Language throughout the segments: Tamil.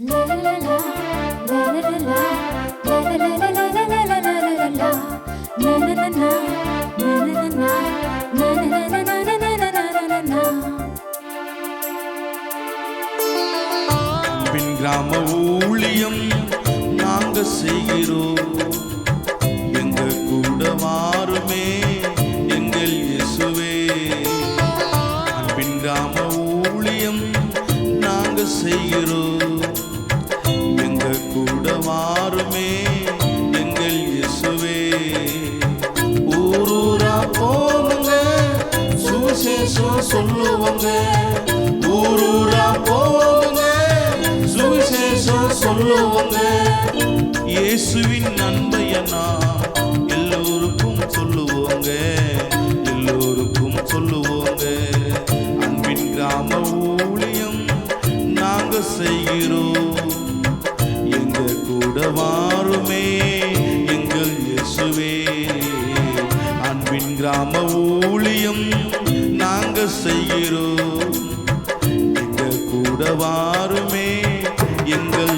அன்பின் கிராம ஊழியம் நாங்க செய்கிறோம். எங்க கூட மாறுமே எங்கள் இயேசுவே. அன்பின் கிராம ஊழியம் நாங்க செய்கிறோம். சுவிசேஷம் சொல்லுவாங்க. ஊரூரா போவங்க. சுவிசேஷம் சொல்லுவாங்க. இயேசுவின் நன்மையனா எல்லோருக்கும் சொல்லுவோங்க. எல்லோருக்கும் சொல்லுவோங்க. அன்பின் கிராம ஊழியம் நாங்க செய்கிறோம். எங்க கூட வாருமே எங்கள் இயேசுவே. அன்பின் கிராம ஊழியம் செய்கிறோம். எங்க கூட வாருமே எங்கள்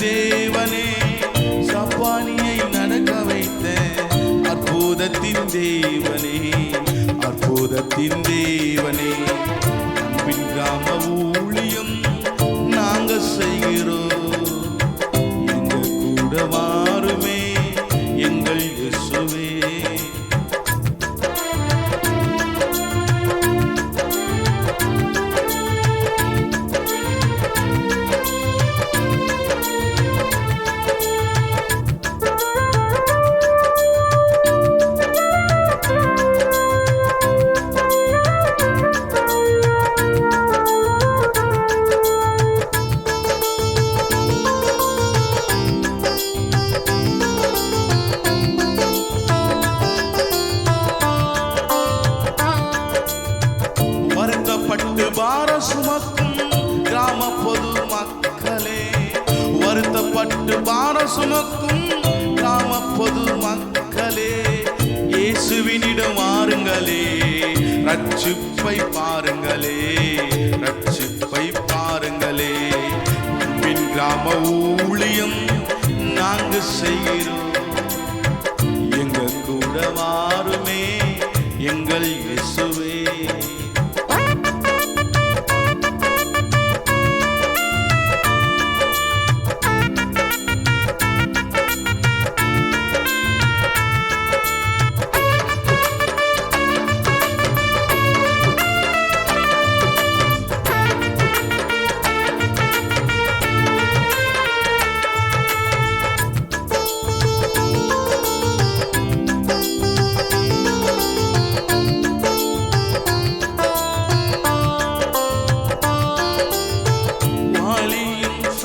தேவனே சப்பானியை நடக்க வைத்த அற்புதத்தின் தேவனே அற்புதத்தின் தேவனே. பட்டு பார சுமக்கும் கிராம பொது மக்களே இயேசுவினிடம் வாருங்களே. ரட்சிப்பை பாருங்களே ரட்சிப்பை பாருங்களே. பின் கிராம ஊழியம் நாங்கள் செய்கிறோம்.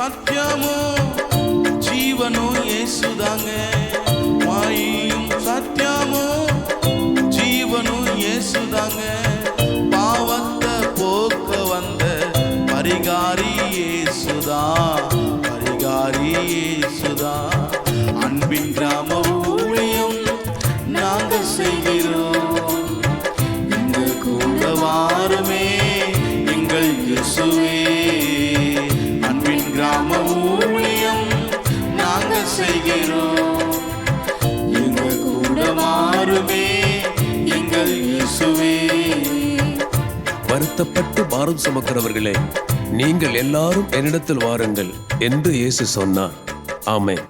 சத்தியமோ? ஜீவனோ ஏசுதாங்க வாயும் சத்தியமோ? ஜீவனோ ஏசுதாங்க பாவத்தை போக்க வந்த பரிகாரி ஏசுதா பரிகாரி ஏசுதா அன்பின் கிராம ஊழியம் நாங்க செய்ய வருத்தப்பட்டு பாரம் சுமக்கிறவர்களே நீங்கள் எல்லாரும் என்னிடத்தில் வாருங்கள் என்று இயேசு சொன்னார். ஆமேன்.